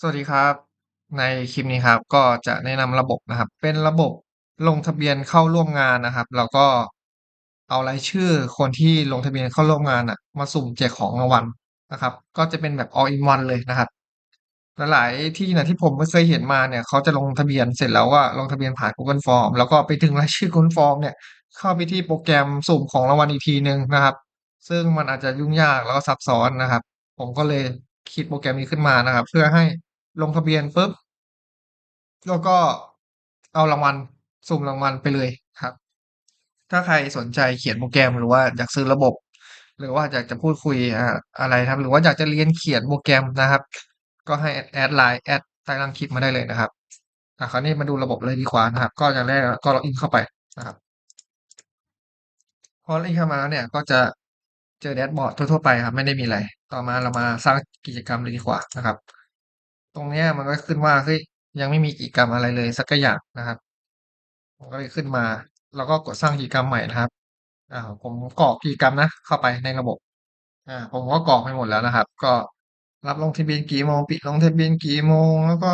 สวัสดีครับ ในคลิปนี้ครับ ก็จะแนะนำระบบนะครับ เป็นระบบลงทะเบียนเข้าร่วมงานนะครับ แล้วก็เอารายชื่อคนที่ลงทะเบียนเข้าร่วมงานอะมาสุ่มแจกของรางวัลนะครับ ก็จะเป็นแบบ all in one เลยนะครับหลายๆที่นะที่ผมไม่เคยเห็นมาเนี่ยเขาจะลงทะเบียนเสร็จแล้วก็ลงทะเบียนผ่าน Google Form แล้วก็ไปดึงรายชื่อ Google Form เนี่ย เข้าไปที่โปรแกรมสุ่มของรางวัลอีกทีหนึ่งนะครับ ซึ่งมันอาจจะยุ่งยากแล้วก็ซับซ้อนนะครับ ผมก็เลยคิดโปรแกรมนี้ขึ้นมานะครับ เพื่อให้ ลงทะเบียนปุ๊บแล้วก็เอารางวัลสุ่มรางวัลไปเลยครับ ถ้าใครสนใจเขียนโปรแกรมหรือว่าอยากซื้อระบบ หรือว่าอยากจะพูดคุยอะไรครับ หรือว่าอยากจะเรียนเขียนโปรแกรมนะครับ ก็ให้แอดไลน์แอดใต้ล่างคลิปมาได้เลยนะครับอ่าคราวนี้มาดูระบบเลยดีกว่านะครับ ก็อย่างแรกก็ล็อกอินเข้าไปนะครับพอล็อกอินเข้ามาแล้วเนี่ย ก็จะเจอแดชบอร์ดทั่วๆไปครับ ไม่ได้มีอะไร ต่อมาเรามาสร้างกิจกรรมเลยดีกว่านะครับ ตรงเนี้ยมันก็ขึ้นว่าเฮ้ยยังไม่มีกิจกรรมอะไรเลยสักอย่างนะครับผมก็เลยขึ้นมา แล้วก็กดสร้างกิจกรรมใหม่นะครับอ่าผมกรอกกิจกรรมนะ เข้าไปในระบบอ่าผมก็กรอกไปหมดแล้วนะครับ ก็รับลงทะเบียนกี่โมงปิดลงทะเบียนกี่โมง แล้วก็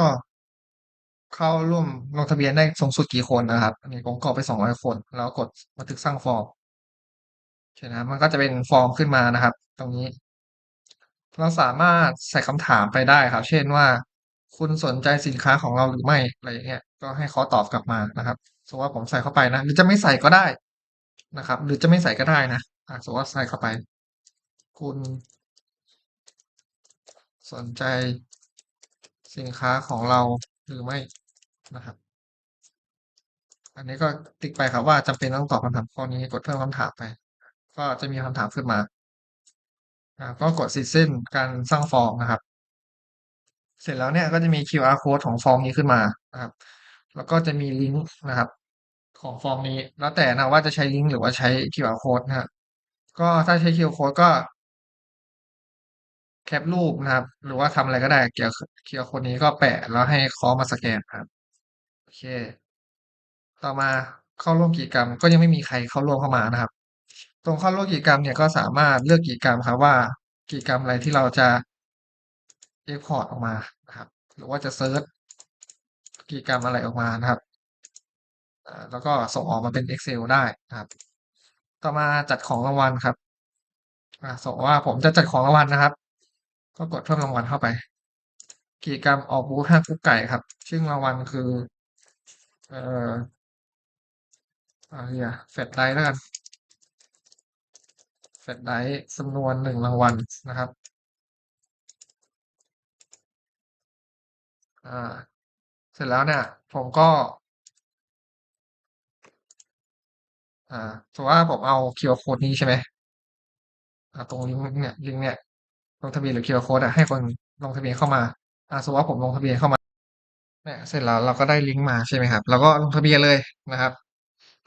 เข้าร่วมลงทะเบียนได้สูงสุดกี่คนนะครับอันนี้ผมกรอกไปสองร้อยคน แล้วกดบันทึกสร้างฟอร์มโอเคนะมันก็จะเป็นฟอร์มขึ้นมานะครับ ตรงนี้เราสามารถใส่คำถามไปได้ครับ เช่นว่า คุณสนใจสินค้าของเราหรือไม่อะไรอย่างเงี้ยก็ให้เขาตอบกลับมานะครับสมมติว่าผมใส่เข้าไปนะ หรือจะไม่ใส่ก็ได้นะครับ หรือจะไม่ใส่ก็ได้นะอะสมมติว่าใส่เข้าไป คุณสนใจสินค้าของเราหรือไม่นะครับ อันนี้ก็ติ๊กไปครับว่าจำเป็นต้องตอบคำถามข้อนี้กดเพิ่มคำถามไป ก็จะมีคำถามขึ้นมาก็กดเสร็จสิ้นการสร้างฟอร์มนะครับ เสร็จแล้วเนี่ยก็จะมี QR code ของฟอร์มนี้ขึ้นมานะครับ แล้วก็จะมีลิงก์นะครับ ของฟอร์มนี้ แล้วแต่นะว่าจะใช้ลิงก์หรือว่าใช้ QR code นะก็ถ้าใช้ QR code ก็ แคปรูปนะครับ หรือว่าทำอะไรก็ได้เกี่ยวกับ QR code นี้ก็แปะแล้วให้เขามาสแกนครับโอเค ต่อมาเข้าร่วมกิจกรรม ก็ยังไม่มีใครเข้าร่วมเข้ามานะครับ ตรงเข้าร่วมกิจกรรมเนี่ยก็สามารถเลือกกิจกรรมครับว่ากิจกรรมอะไรที่เราจะ เอ็กพอร์ตออกมานะครับ หรือว่าจะเซิร์ชกิจกรรมอะไรออกมานะครับแล้วก็ส่งออกมาเป็น Excel ได้นะครับ ต่อมาจัดของรางวัลครับอ่าส่งว่าผมจะจัดของรางวัลนะครับ ก็กดเพิ่มรางวัลเข้าไป กิจกรรมออกบูธห้ากุ๊กไก่ครับ ซึ่งรางวัลคือ เอ่ออะไรอะแฟลชไดรแล้วกันแฟลชไดรจำนวนหนึ่งรางวัลนะครับ อ่า เสร็จแล้วเนี่ย ผมก็ อ่าสมมุติว่าผมเอา QR code นี้ใช่ไหมอ่าตรงลิงก์เนี่ยลิงก์เนี่ยลงทะเบียนหรือ QR code อะให้คนลงทะเบียนเข้ามาอ่าสมมุติว่าผมลงทะเบียนเข้ามาเนี่ยเสร็จแล้วเราก็ได้ลิงก์มาใช่ไหมครับเราก็ลงทะเบียนเลยนะครับ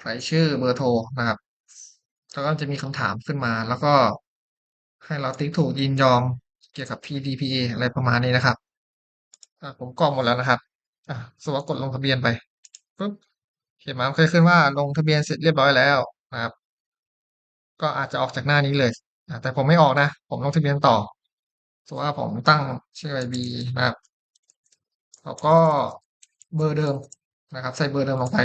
ใส่ชื่อเบอร์โทรนะครับ แล้วก็จะมีคำถามขึ้นมา แล้วก็ให้เราติ๊กถูกยินยอมเกี่ยวกับ PDPA อะไรประมาณนี้นะครับ อ่าผมกรอกหมดแล้วนะครับ อ่าสมมติว่ากดลงทะเบียนไปปุ๊บเขียนมาเคยขึ้นว่าลงทะเบียนเสร็จเรียบร้อยแล้วนะครับ ก็อาจจะออกจากหน้านี้เลยอ่าแต่ผมไม่ออกนะ ผมลงทะเบียนต่อสมมติว่าผมตั้งชื่อ IB นะครับแล้วก็เบอร์เดิมนะครับ ใส่เบอร์เดิมลงไป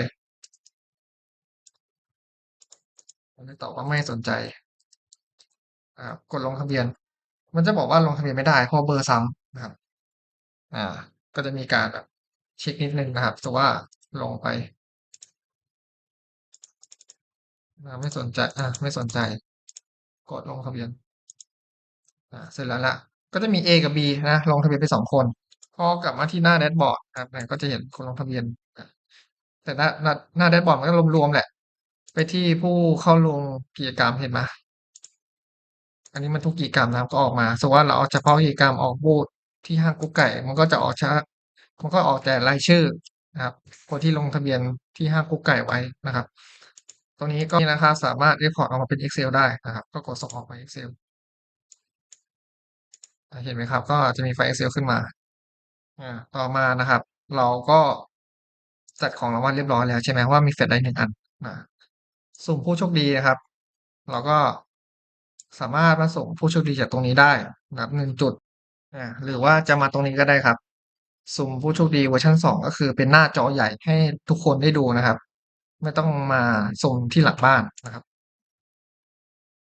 ผมจะตอบว่าไม่สนใจอ่ากดลงทะเบียน มันจะบอกว่าลงทะเบียนไม่ได้เพราะเบอร์ซ้ำนะครับ อ่า ก็จะมีการแบบเช็คนิดนึงนะครับแต่ว่าลงไปอ่าไม่สนใจ อ่าไม่สนใจ กดลงทะเบียน อ่า เสร็จแล้วละ ก็จะมี A กับ B นะ ลงทะเบียนไปสองคน พอกลับมาที่หน้าแดชบอร์ดครับเนี่ยก็จะเห็นคนลงทะเบียน แต่หน้าหน้าหน้าแดชบอร์ดมันก็รวมๆแหละ ไปที่ผู้เข้าลงกิจกรรมเห็นไหมอันนี้มันทุกกิจกรรมนะก็ออกมาสมมติว่าเราเอาเฉพาะกิจกรรมออกบูธ ที่ห้างกุ๊กไก่ มันก็จะออกช้ามันก็ออกแต่รายชื่อนะครับคนที่ลงทะเบียนที่ห้างกุ๊กไก่ไว้นะครับ ตรงนี้ก็นะครับสามารถ Export ออกมาเป็น Excel ได้นะครับ ก็กดส่งออกไป Excel เห็นไหมครับ ก็จะมีไฟล์ Excel ขึ้นมาต่อมานะครับ เราก็จัดของรางวัลเรียบร้อยแล้วใช่ไหมว่ามีแฟลชไดรหนึ่งอันอ่าสุ่มผู้โชคดีนะครับ เราก็สามารถมาส่งผู้โชคดีจากตรงนี้ได้นะครับหนึ่งจุด อา หรือว่าจะมาตรงนี้ก็ได้ครับ สุ่มผู้โชคดีเวอร์ชัน 2 ก็คือเป็นหน้าจอใหญ่ให้ทุกคนได้ดูนะครับ ไม่ต้องมาสุ่มที่หลังบ้านนะครับ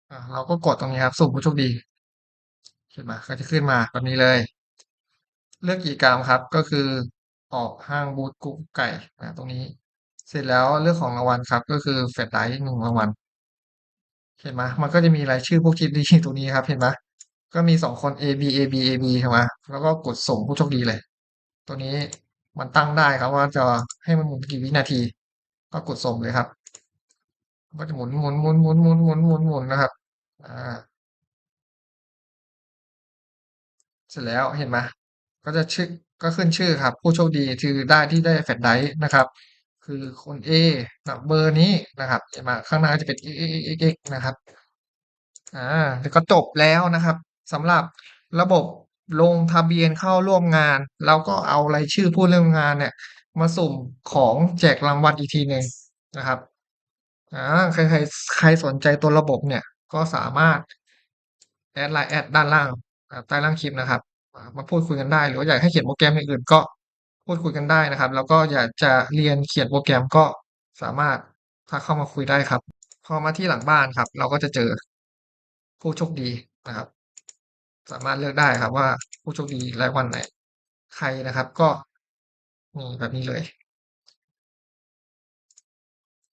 อ่า เราก็กดตรงนี้ครับ สุ่มผู้โชคดี ขึ้นมา ก็จะขึ้นมาแบบนี้เลย เลือกกิจกรรมครับ ก็คือออกห้างบูธกุ๊กไก่ตรงนี้ เสร็จแล้วเลือกของรางวัลครับ ก็คือ Flashlight 1รางวัล เห็นไหม มันก็จะมีรายชื่อผู้โชคดี ตรงนี้ครับ เห็นไหม ก็มี2คนเอบีเอบีเอบีถูกไหมแล้วก็กดส่งผู้โชคดีเลย ตัวนี้มันตั้งได้ครับว่าจะให้มันหมุนกี่วินาที ก็กดส่งเลยครับมันก็จะหมุนๆๆๆๆๆนหมุนหมุนหมุนนะครับ อ่า เสร็จแล้วเห็นไหมก็จะชื่อก็ขึ้นชื่อครับ ผู้โชคดีคือได้ที่ได้ Flashlight นะครับ คือคุณเอนะเบอร์นี้นะครับเห็นไหมข้างหน้าจะเป็น x x x x นะครับ อ่าแล้วก็จบแล้วนะครับ สำหรับระบบลงทะเบียนเข้าร่วมงาน แล้วก็เอารายชื่อผู้ร่วมงานเนี่ย มาสุ่มของแจกรางวัลอีกทีหนึ่งนะครับอาใครใครสนใจตัวระบบเนี่ย ก็สามารถแอด LINE แอดด้านล่างใต้ล่างคลิปนะครับ มาพูดคุยกันได้ หรือว่าอยากให้เขียนโปรแกรมอย่างอื่นก็พูดคุยกันได้นะครับ แล้วก็อยากจะเรียนเขียนโปรแกรมก็สามารถทักเข้ามาคุยได้ครับ พอมาที่หลังบ้านครับ เราก็จะเจอผู้โชคดีนะครับ สามารถเลือกได้ครับว่าผู้โชคดีรายวันไหน ใครนะครับ ก็นี่แบบนี้เลย